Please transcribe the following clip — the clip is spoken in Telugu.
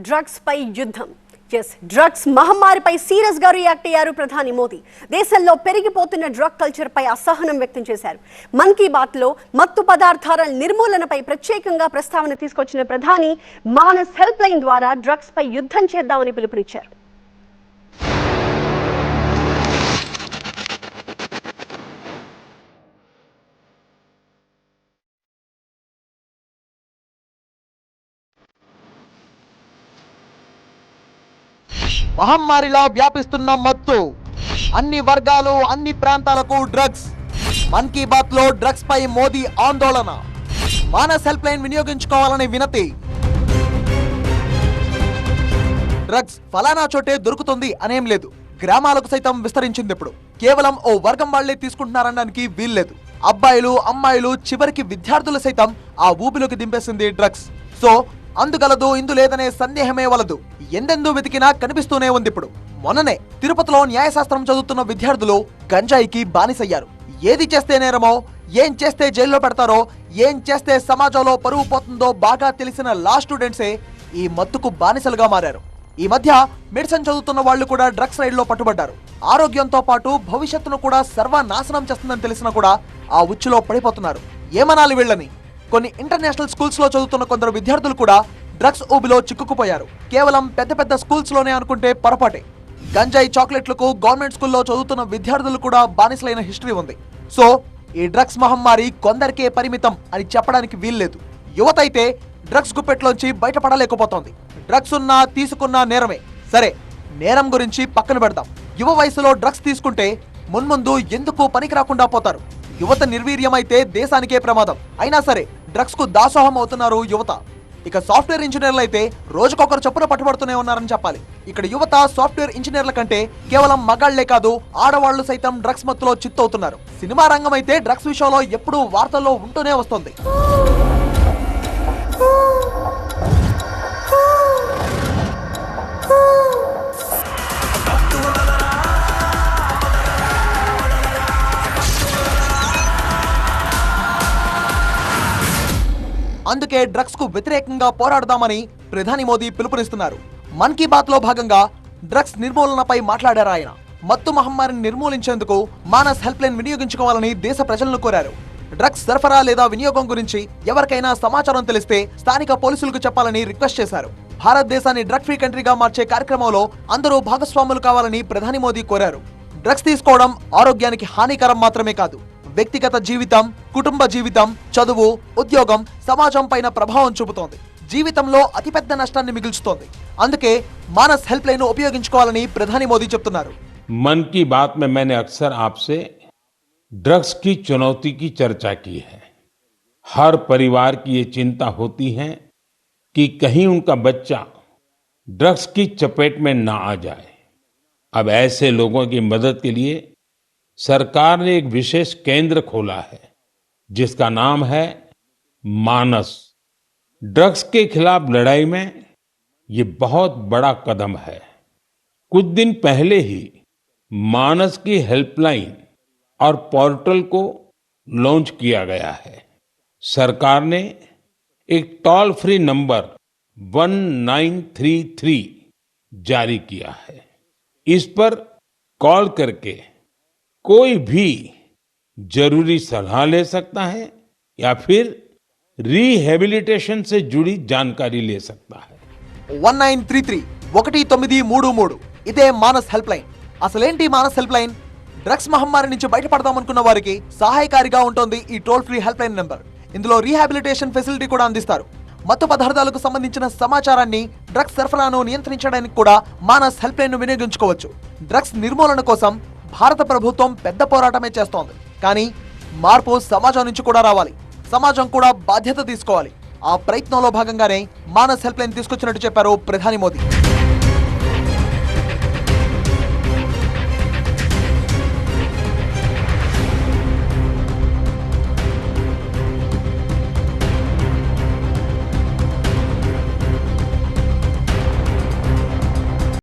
డ్రగ్స్ పై యుద్ధం. ఎస్ డ్రగ్స్ మహమ్మారిపై సీరియస్గా రియాక్ట్ అయ్యారు ప్రధాని మోదీ. దేశంలో పెరిగిపోతున్న డ్రగ్ కల్చర్ పై అసహనం వ్యక్తం చేశారు. మన్ కీ బాత్లో మత్తు పదార్థాల నిర్మూలనపై ప్రత్యేకంగా ప్రస్తావన తీసుకొచ్చిన ప్రధాని మానస్ హెల్ప్ లైన్ ద్వారా డ్రగ్స్ పై యుద్ధం చేద్దామని పిలుపునిచ్చారు. మహమ్మారిలా వ్యాపిస్తున్న మత్తు. అన్ని వర్గాలు అన్ని ప్రాంతాలకు డ్రగ్స్ మన్ కీ బాత్లో డ్రగ్స్ పై మోదీ ఆందోళన. మానస్ హెల్ప్ లైన్ వినియోగించుకోవాలని వినతి. డ్రగ్స్ ఫలానా చోటే దొరుకుతుంది అనేం లేదు. గ్రామాలకు సైతం విస్తరించింది ఇప్పుడు. కేవలం ఓ వర్గం వాళ్ళే తీసుకుంటున్నారనడానికి వీల్లేదు. అబ్బాయిలు అమ్మాయిలు చివరికి విద్యార్థులు సైతం ఆ ఊబిలోకి దింపేసింది డ్రగ్స్ సో అందుగలదు ఇందు లేదనే సందేహమే వలదు. ఎందెందు వెతికినా కనిపిస్తూనే ఉంది ఇప్పుడు మొన్ననే తిరుపతిలో న్యాయశాస్త్రం చదువుతున్న విద్యార్థులు గంజాయికి బానిసయ్యారు. ఏది చేస్తే నేరమో ఏం చేస్తే జైల్లో పెడతారో ఏం చేస్తే సమాజంలో పరువు పోతుందో బాగా తెలిసిన లా స్టూడెంట్సే ఈ మత్తుకు బానిసలుగా మారారు. ఈ మధ్య మెడిసిన్ చదువుతున్న వాళ్ళు కూడా డ్రగ్స్ రైడ్లో పట్టుబడ్డారు. ఆరోగ్యంతో పాటు భవిష్యత్తును కూడా సర్వనాశనం చేస్తుందని తెలిసినా కూడా ఆ ఉచ్చులో పడిపోతున్నారు. ఏమనాలి వీళ్ళని? కొన్ని ఇంటర్నేషనల్ స్కూల్స్లో చదువుతున్న కొందరు విద్యార్థులు కూడా డ్రగ్స్ ఊబిలో చిక్కుకుపోయారు. కేవలం పెద్ద పెద్ద స్కూల్స్లోనే అనుకుంటే పొరపాటే. గంజాయి చాక్లెట్లకు గవర్నమెంట్ స్కూల్లో చదువుతున్న విద్యార్థులు కూడా బానిసలైన హిస్టరీ ఉంది. సో ఈ డ్రగ్స్ మహమ్మారి కొందరికే పరిమితం అని చెప్పడానికి వీల్లేదు. యువత అయితే డ్రగ్స్ గుప్పెట్లోంచి బయటపడలేకపోతోంది. డ్రగ్స్ ఉన్నా తీసుకున్నా నేరమే. సరే నేరం గురించి పక్కన పెడదాం. యువ వయసులో డ్రగ్స్ తీసుకుంటే మున్ముందు ఎందుకు పనికి రాకుండా పోతారు? యువత నిర్వీర్యమైతే దేశానికే ప్రమాదం. అయినా సరే డ్రగ్స్కు దాసోహం అవుతున్నారు యువత. ఇక సాఫ్ట్వేర్ ఇంజనీర్లు అయితే రోజుకొకరు చొప్పున పట్టుబడుతూనే ఉన్నారని చెప్పాలి. ఇక్కడ యువత సాఫ్ట్వేర్ ఇంజనీర్ల కంటే కేవలం మగాళ్ళే కాదు ఆడవాళ్ళు సైతం డ్రగ్స్ మత్తులో చిత్తవుతున్నారు. సినిమా రంగం అయితే డ్రగ్స్ విషయంలో ఎప్పుడూ వార్తల్లో ఉంటూనే వస్తుంది. అందుకే డ్రగ్స్కు వ్యతిరేకంగా పోరాడదామని ప్రధాని మోదీ పిలుపునిస్తున్నారు. మన్ కీ బాత్లో భాగంగా డ్రగ్స్ నిర్మూలనపై మాట్లాడారు ఆయన. మత్తు మహమ్మారిని నిర్మూలించేందుకు మానస్ హెల్ప్ లైన్ వినియోగించుకోవాలని దేశ ప్రజలను కోరారు. డ్రగ్స్ సరఫరా లేదా వినియోగం గురించి ఎవరికైనా సమాచారం తెలిస్తే స్థానిక పోలీసులకు చెప్పాలని రిక్వెస్ట్ చేశారు. భారతదేశాన్ని డ్రగ్ ఫ్రీ కంట్రీగా మార్చే కార్యక్రమంలో అందరూ భాగస్వాములు కావాలని ప్రధాని మోదీ కోరారు. డ్రగ్స్ తీసుకోవడం ఆరోగ్యానికి హానికరం మాత్రమే కాదు. వ్యక్తిగత జీవితం కుటుంబ జీవితం చదువు ఉద్యోగం సమాజం పైన ప్రభావం చూపుతోంది జీవితంలో అతిపెద్ద నష్టాన్ని మిగుల్చుతోంది అందుకే మానస్ హెల్ప్ లైన్ ఉపయోగించుకోవాలని ప్రధాని మోదీ చెప్తున్నారు मन की बात में मैंने अक्सर आपसे ड्रग्स की चुनौती की चर्चा की है हर परिवार की ये चिंता होती है कि कहीं उनका बच्चा ड्रग्स की चपेट में ना आ जाए अब ऐसे लोगों की मदद के लिए सरकार ने एक विशेष केंद्र खोला है, जिसका नाम है मानस। ड्रग्स के खिलाफ लड़ाई में ये बहुत बड़ा कदम है। कुछ दिन पहले ही मानस की हेल्पलाइन और पोर्टल को लॉन्च किया गया है। सरकार ने एक टोल फ्री नंबर 1933 जारी किया है। इस पर कॉल करके कोई भी जरूरी सलाह ले सकता है या फिर रिहेबिलिटेशन से जुड़ी जानकारी ले सकता है వన్ నైన్ త్రీ త్రీ ఒకటి తొమ్మిది మూడు మూడు ఇదే మానస్ హెల్ప్ లైన్ అసలేంటి మానస్ హెల్ప్ లైన్ డ్రగ్స్ మహమ్మారి నుంచి బయటపడదామనుకున్న వారికి సహాయకారిగా ఉంటుంది ఈ toll free help line number ఇందులో రీహాబిలిటేషన్ ఫెసిలిటీ కూడా అందిస్తారు మత్తు పదార్థాలకు సంబంధించిన సమాచారాన్ని డ్రగ్స్ సరఫరాను నియంత్రించడానికి కూడా మానస్ హెల్ప్ లైన్ ను వినియోగించుకోవచ్చు డ్రగ్స్ నిర్మూలన కోసం భారత ప్రభుత్వం పెద్ద పోరాటమే చేస్తోంది. కానీ మార్పు సమాజం నుంచి కూడా రావాలి. సమాజం కూడా బాధ్యత తీసుకోవాలి. ఆ ప్రయత్నంలో భాగంగానే మానస్ హెల్ప్లైన్ తీసుకొచ్చినట్టు చెప్పారు ప్రధాని మోదీ.